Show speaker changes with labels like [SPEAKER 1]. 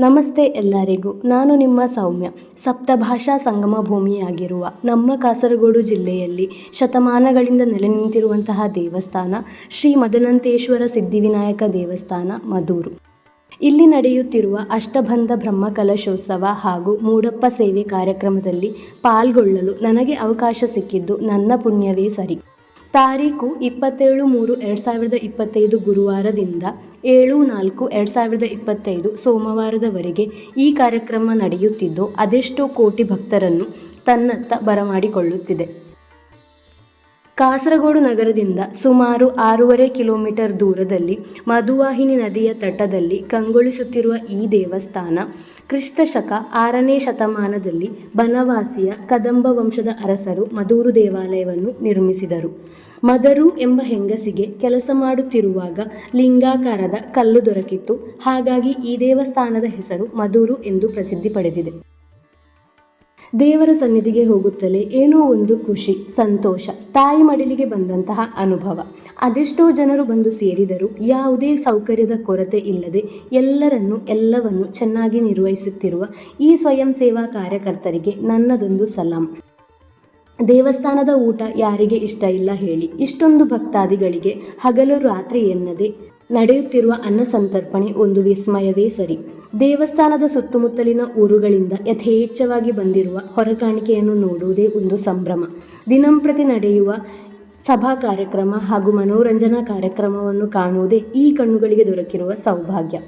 [SPEAKER 1] ನಮಸ್ತೆ ಎಲ್ಲರಿಗೂ, ನಾನು ನಿಮ್ಮ ಸೌಮ್ಯ. ಸಪ್ತಭಾಷಾ ಸಂಗಮ ಭೂಮಿಯಾಗಿರುವ ನಮ್ಮ ಕಾಸರಗೋಡು ಜಿಲ್ಲೆಯಲ್ಲಿ ಶತಮಾನಗಳಿಂದ ನೆಲೆ ನಿಂತಿರುವಂತಹ ದೇವಸ್ಥಾನ ಶ್ರೀ ಮದನಂತೇಶ್ವರ ಸಿದ್ಧಿವಿನಾಯಕ ದೇವಸ್ಥಾನ, ಮದೂರು. ಇಲ್ಲಿ ನಡೆಯುತ್ತಿರುವ ಅಷ್ಟಬಂಧ ಬ್ರಹ್ಮಕಲಶೋತ್ಸವ ಹಾಗೂ ಮೂಡಪ್ಪ ಸೇವೆ ಕಾರ್ಯಕ್ರಮದಲ್ಲಿ ಪಾಲ್ಗೊಳ್ಳಲು ನನಗೆ ಅವಕಾಶ ಸಿಕ್ಕಿದ್ದು ನನ್ನ ಪುಣ್ಯವೇ ಸರಿ. ತಾರೀಕು ಇಪ್ಪತ್ತೇಳು ಮೂರು ಎರಡು ಸಾವಿರದ ಇಪ್ಪತ್ತೈದು ಗುರುವಾರದಿಂದ ಏಳು ನಾಲ್ಕು ಎರಡು ಸಾವಿರದ ಇಪ್ಪತ್ತೈದು ಸೋಮವಾರದವರೆಗೆ ಈ ಕಾರ್ಯಕ್ರಮ ನಡೆಯುತ್ತಿದ್ದು, ಅದೆಷ್ಟೋ ಕೋಟಿ ಭಕ್ತರನ್ನು ತನ್ನತ್ತ ಬರಮಾಡಿಕೊಳ್ಳುತ್ತಿದೆ. ಕಾಸರಗೋಡು ನಗರದಿಂದ ಸುಮಾರು ಆರೂವರೆ ಕಿಲೋಮೀಟರ್ ದೂರದಲ್ಲಿ ಮಧುವಾಹಿನಿ ನದಿಯ ತಟದಲ್ಲಿ ಕಂಗೊಳಿಸುತ್ತಿರುವ ಈ ದೇವಸ್ಥಾನ ಕ್ರಿಸ್ತ ಶಕ ಆರನೇ ಶತಮಾನದಲ್ಲಿ ಬನವಾಸಿಯ ಕದಂಬ ವಂಶದ ಅರಸರು ಮಧೂರು ದೇವಾಲಯವನ್ನು ನಿರ್ಮಿಸಿದರು. ಮದರು ಎಂಬ ಹೆಂಗಸಿಗೆ ಕೆಲಸ ಮಾಡುತ್ತಿರುವಾಗ ಲಿಂಗಾಕಾರದ ಕಲ್ಲು ದೊರಕಿತ್ತು. ಹಾಗಾಗಿ ಈ ದೇವಸ್ಥಾನದ ಹೆಸರು ಮಧೂರು ಎಂದು ಪ್ರಸಿದ್ಧಿ ಪಡೆದಿದೆ. ದೇವರ ಸನ್ನಿಧಿಗೆ ಹೋಗುತ್ತಲೇ ಏನೋ ಒಂದು ಖುಷಿ, ಸಂತೋಷ ತಾಯಿ ಮಡಿಲಿಗೆ ಬಂದಂತಹ ಅನುಭವ. ಅದೆಷ್ಟೋ ಜನರು ಬಂದು ಸೇರಿದರು ಯಾವುದೇ ಸೌಕರ್ಯದ ಕೊರತೆ ಇಲ್ಲದೆ ಎಲ್ಲರನ್ನು, ಎಲ್ಲವನ್ನು ಚೆನ್ನಾಗಿ ನಿರ್ವಹಿಸುತ್ತಿರುವ ಈ ಸ್ವಯಂ ಸೇವಾ ಕಾರ್ಯಕರ್ತರಿಗೆ ನನ್ನದೊಂದು ಸಲಾಂ. ದೇವಸ್ಥಾನದ ಊಟ ಯಾರಿಗೆ ಇಷ್ಟ ಇಲ್ಲ ಹೇಳಿ. ಇಷ್ಟೊಂದು ಭಕ್ತಾದಿಗಳಿಗೆ ಹಗಲು ರಾತ್ರಿ ಎನ್ನದೆ ನಡೆಯುತ್ತಿರುವ ಅನ್ನ ಸಂತರ್ಪಣೆ ಒಂದು ವಿಸ್ಮಯವೇ ಸರಿ. ದೇವಸ್ಥಾನದ ಸುತ್ತಮುತ್ತಲಿನ ಊರುಗಳಿಂದ ಯಥೇಚ್ಛವಾಗಿ ಬಂದಿರುವ ಹೊರಕಾಣಿಕೆಯನ್ನು ನೋಡುವುದೇ ಒಂದು ಸಂಭ್ರಮ. ದಿನಂಪ್ರತಿ ನಡೆಯುವ ಸಭಾ ಕಾರ್ಯಕ್ರಮ ಹಾಗೂ ಮನೋರಂಜನಾ ಕಾರ್ಯಕ್ರಮವನ್ನು ಕಾಣುವುದೇ ಈ ಕಣ್ಣುಗಳಿಗೆ ದೊರಕಿರುವ ಸೌಭಾಗ್ಯ.